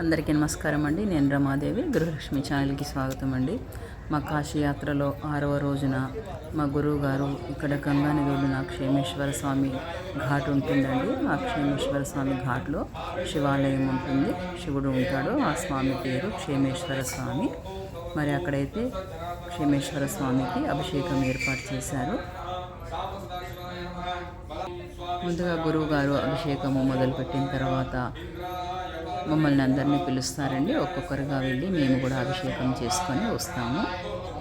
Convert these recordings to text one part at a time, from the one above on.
అందరికీ నమస్కారం అండి. నేను రమాదేవి గృహలక్ష్మి ఛానల్కి స్వాగతం అండి. మా కాశీ యాత్రలో ఆరవ రోజున మా గురువు గారు ఇక్కడ గంగానది క్షేమేశ్వర స్వామి ఘాట్ ఉంటుందండి. ఆ క్షేమేశ్వర స్వామి ఘాట్లో శివాలయం ఉంటుంది. శివుడు ఉంటాడు. ఆ స్వామి పేరు క్షేమేశ్వర స్వామి. మరి అక్కడైతే క్షేమేశ్వర స్వామికి అభిషేకం ఏర్పాటు చేశారు. ముందుగా గురువు గారు అభిషేకము మొదలుపెట్టిన తర్వాత మమ్మల్ని అందరినీ పిలుస్తారండి. ఒక్కొక్కరుగా వెళ్ళి మేము కూడా అభిషేకం చేసుకొని వస్తాము.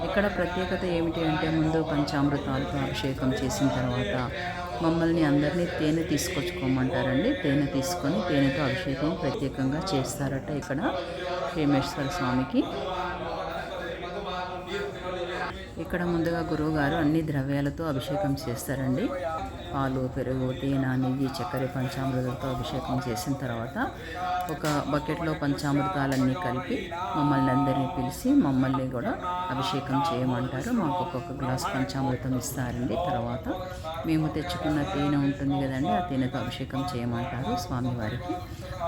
ఇక్కడ ప్రత్యేకత ఏమిటి అంటే ముందు పంచామృతాలతో అభిషేకం చేసిన తర్వాత మమ్మల్ని అందరినీ తేనె తీసుకొచ్చుకోమంటారండి. తేనె తీసుకొని తేనెతో అభిషేకం ప్రత్యేకంగా చేస్తారట ఇక్కడ హేమేశ్వర స్వామికి. ఇక్కడ ముందుగా గురువు గారు అన్ని ద్రవ్యాలతో అభిషేకం చేస్తారండి. పాలు పెరుగు తేనె నెయ్యి చక్కెర పంచామృతాలతో అభిషేకం చేసిన తర్వాత ఒక బకెట్లో పంచామృతాలన్నీ కలిపి మమ్మల్ని అందరినీ పిలిచి మమ్మల్ని కూడా అభిషేకం చేయమంటారు. మాకు ఒక్కొక్క గ్లాస్ పంచామృతం ఇస్తారండి. తర్వాత మేము తెచ్చుకున్న తేనె ఉంటుంది కదండి ఆ తేనెతో అభిషేకం చేయమంటారు స్వామివారికి.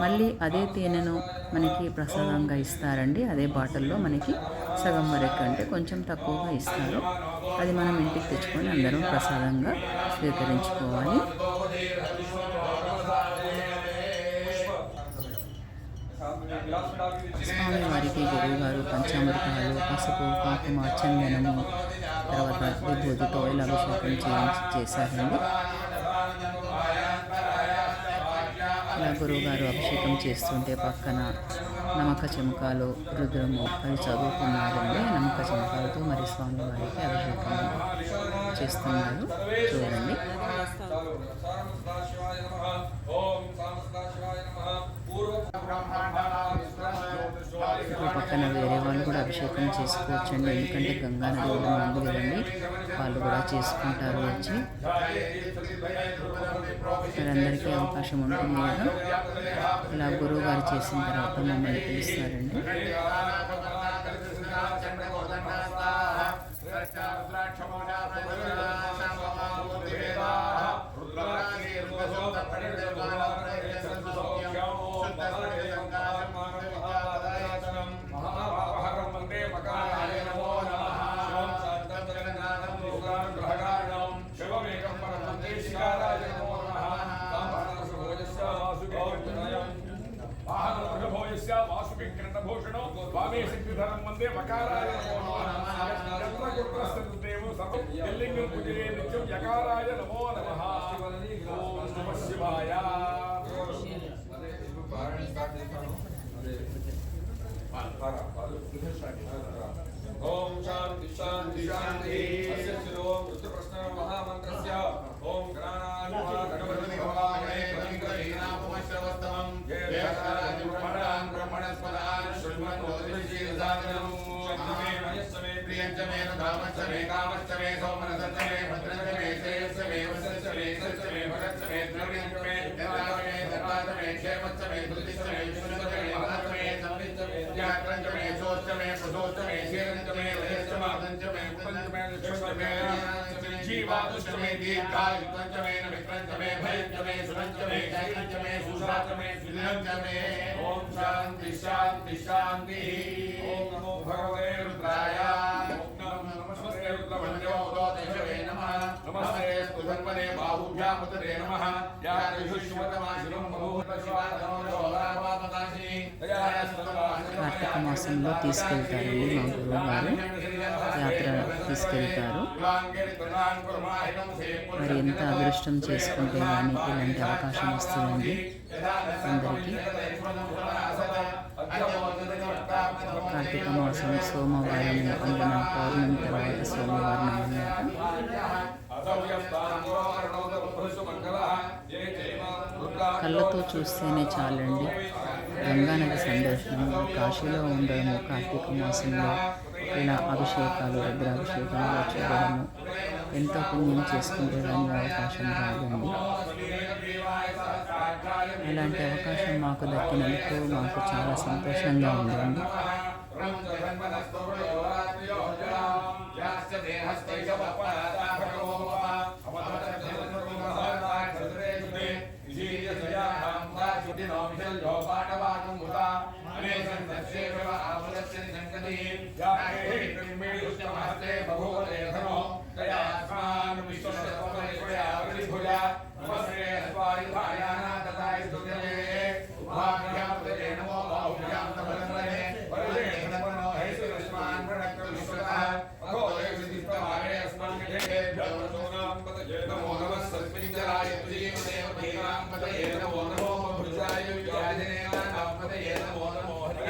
మళ్ళీ అదే తేనెను మనకి ప్రసాదంగా ఇస్తారండి. అదే బాటిల్లో మనకి సగం మరెక్క అంటే కొంచెం తక్కువగా ఇస్తారు. అది మనం ఇంటికి తెచ్చుకొని అందరం ప్రసాదంగా స్వీకరించుకోవాలి. స్వామివారికి గురువుగారు పంచామృతాలు పసుపు కుంకుమ చందనము తర్వాత విభూతితో ఇలా అభిషేకం చేయించి చేశారండి. గురువుగారు అభిషేకం చేస్తుంటే పక్కన నమ్మక చెమకాలు రుద్రము అవి చదువుకున్నారండి నమ్మక చెమకాలతో మరి స్వామి వారికి అభిషేకం చేస్తున్నారు. చూడండి. ఇప్పుడు పక్కన వేరే వాళ్ళు కూడా అభిషేకం చేసుకోవచ్చు అండి ఎందుకంటే గంగా నది కూడా ఉంది కదండి. వాళ్ళు కూడా చేసుకుంటారు వచ్చి. మరందరికీ అవకాశం ఉంటుంది కదా. ఇలా గురువు గారు చేసిన తర్వాత మమ్మల్ని పిలుస్తారండి. వందే మకారాయ నమో నమః సర్వం ఎల్లింగం పూజయే నిత్యం యకారాయ నమో ఓం శివాయ ఓం శాంతి శాంతి శాంతి वीर्यञ्च मे धामश्च मे कामश्च मे सोमनसश्च मे भद्रश्च मे श्रेयश्च मे वसश्च मे यशश्च मे भगश्च मे द्रव्यञ्च मे धनाश्च मे धर्माश्च मे क्षेमश्च मे धृतिश्च न मित्रञ्च मे भयञ्च मे सुरञ्च मे जयञ्च मे सुशाच मे స్తుధన్వనే బాహుభ్యాముతరే కార్తీక మాసంలో తీసుకెళ్తారండి మా గురువు గారు యాత్ర తీసుకెళ్తారు. మరి ఎంత అదృష్టం చేసుకుంటే కానీ ఇలాంటి అవకాశం వస్తుందండి. అందరికీ. కార్తీక మాసం సోమవారం అందున పౌర్ణమి తర్వాత సోమవారం అన్నమాట కళ్ళతో చూస్తేనే చాలండి. గంగానది సందర్శనం కాశీలో ఉండడము కార్తీక మాసంలో ఇలా అభిషేకాలు రుద్రాభిషేకాలు చూడడము ఎంతో పుణ్యం చేసుకుంటే దానికి అవకాశం రాదండి. ఇలాంటి అవకాశం మాకు దక్కినందుకు మాకు చాలా సంతోషంగా ఉందండి. విశీయ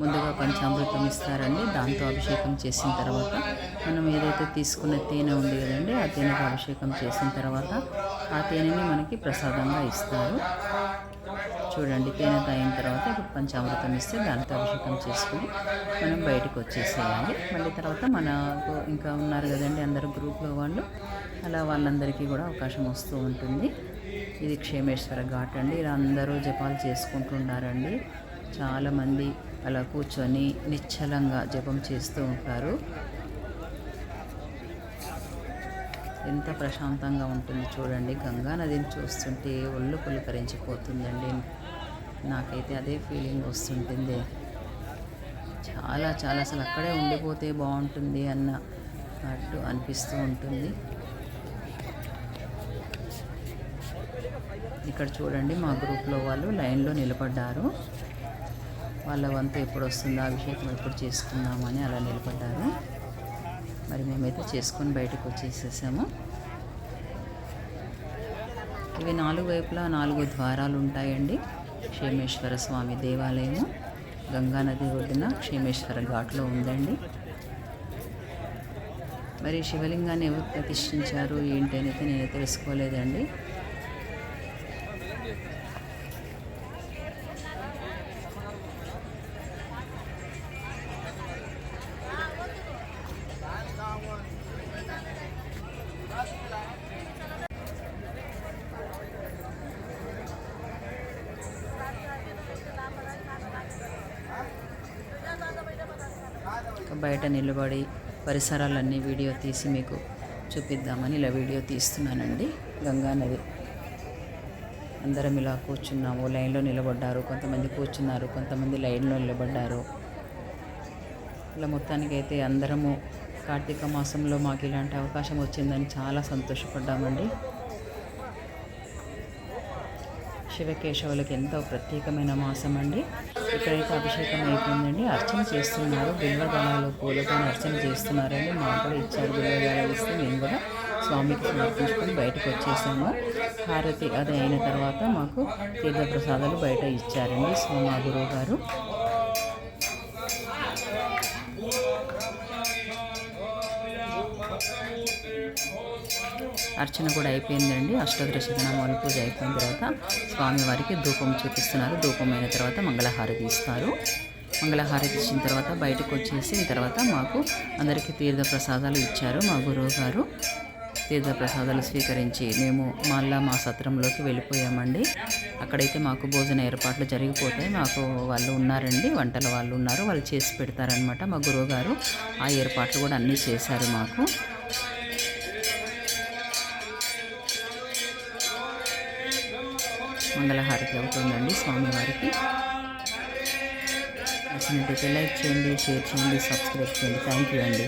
ముందుగా పంచామృతం ఇస్తారండి. దాంతో అభిషేకం చేసిన తర్వాత మనం ఏదైతే తీసుకున్న తేనె ఉంది కదండి ఆ తేనెకు అభిషేకం చేసిన తర్వాత ఆ తేనెని మనకి ప్రసాదంగా ఇస్తారు. చూడండి తేనె తాగిన తర్వాత ఇప్పుడు పంచామృతం ఇస్తే దాంతో అభిషేకం చేసుకుని మనం బయటకు వచ్చేసేయాలి. మళ్ళీ తర్వాత మనకు ఇంకా ఉన్నారు కదండి అందరు గ్రూప్లో వాళ్ళు. అలా వాళ్ళందరికీ కూడా అవకాశం వస్తూ ఉంటుంది. ఇది క్షేమేశ్వర ఘాట్ అండి. ఇలా అందరూ జపాలు చేసుకుంటున్నారండి చాలామంది అలా కూర్చొని నిశ్చలంగా జపం చేస్తూ ఉంటారు. ఎంత ప్రశాంతంగా ఉంటుంది చూడండి. గంగా నదిని చూస్తుంటే ఒళ్ళు పులకరించిపోతుందండి. నాకైతే అదే ఫీలింగ్ వస్తుంటుంది. చాలా చాలా అసలు అక్కడే ఉండిపోతే బాగుంటుంది అన్న అట్టు అనిపిస్తూ ఉంటుంది. ఇక్కడ చూడండి మా గ్రూప్లో వాళ్ళు లైన్లో నిలబడ్డారు. వాళ్ళ వంతు ఎప్పుడు వస్తుందో అభిషేకం ఎప్పుడు చేసుకుందామని అలా నిలబడ్డారు. మరి మేమైతే చేసుకొని బయటకు వచ్చేసేసాము ఇవి నాలుగు వైపులా నాలుగు ద్వారాలు ఉంటాయండి క్షేమేశ్వర స్వామి దేవాలయము. గంగానది ఒడ్డున క్షేమేశ్వర ఘాట్లో ఉందండి. మరి శివలింగాన్ని ఎవరు ప్రతిష్ఠించారు ఏంటి అనేది నేను తెలుసుకోలేదండి. బయట నిలబడి పరిసరాలన్నీ వీడియో తీసి మీకు చూపిద్దామని ఇలా వీడియో తీస్తున్నానండి. గంగా నది. అందరం ఇలా కూర్చున్నాము. లైన్లో నిలబడ్డారు. కొంతమంది కూర్చున్నారు. కొంతమంది లైన్లో నిలబడ్డారు. ఇలా మొత్తానికైతే అందరము కార్తీక మాసంలో మాకు ఇలాంటి అవకాశం వచ్చిందని చాలా సంతోషపడ్డామండి. శివకేశవులకి ఎంతో ప్రత్యేకమైన మాసం అండి ఇక్కడైతే అభిషేకం అయిపోయిందండి అర్చన చేస్తున్నారు. బిల్వదళాలు పూలతో అర్చన చేస్తున్నారండి మాకు కూడా ఇచ్చారు. బిల్వదళాలు ఇస్తే మేము కూడా స్వామికి సమర్పించుకొని బయటకు వచ్చేసాము. హారతి అది అయిన తర్వాత మాకు తీర్థప్రసాదాలు బయట ఇచ్చారండి సో మా గురువు గారు. అర్చన కూడా అయిపోయిందండి. అష్టోత్తర శతనామాల పూజ అయిపోయిన తర్వాత స్వామివారికి ధూపం చూపిస్తున్నారు. ధూపం అయిన తర్వాత మంగళహారతి ఇస్తారు మంగళహారతి ఇచ్చిన తర్వాత బయటకు వచ్చేసిన తర్వాత మాకు అందరికీ తీర్థ ప్రసాదాలు ఇచ్చారు మా గురువు గారు. తీర్థ ప్రసాదాలు స్వీకరించి మేము మళ్ళా మా సత్రంలోకి వెళ్ళిపోయామండి. అక్కడైతే మాకు భోజన ఏర్పాట్లు జరిగిపోతాయి. మాకు వాళ్ళు ఉన్నారండి. వంటల వాళ్ళు ఉన్నారు. వాళ్ళు చేసి పెడతారనమాట మా గురువు గారు. ఆ ఏర్పాట్లు కూడా అన్నీ చేశారు మాకు. మంగళహారతి అవుతుందండి స్వామివారికి. నచ్చినట్టయితే లైక్ చేయండి షేర్ చేయండి సబ్స్క్రైబ్ చేయండి. థ్యాంక్ యూ అండి.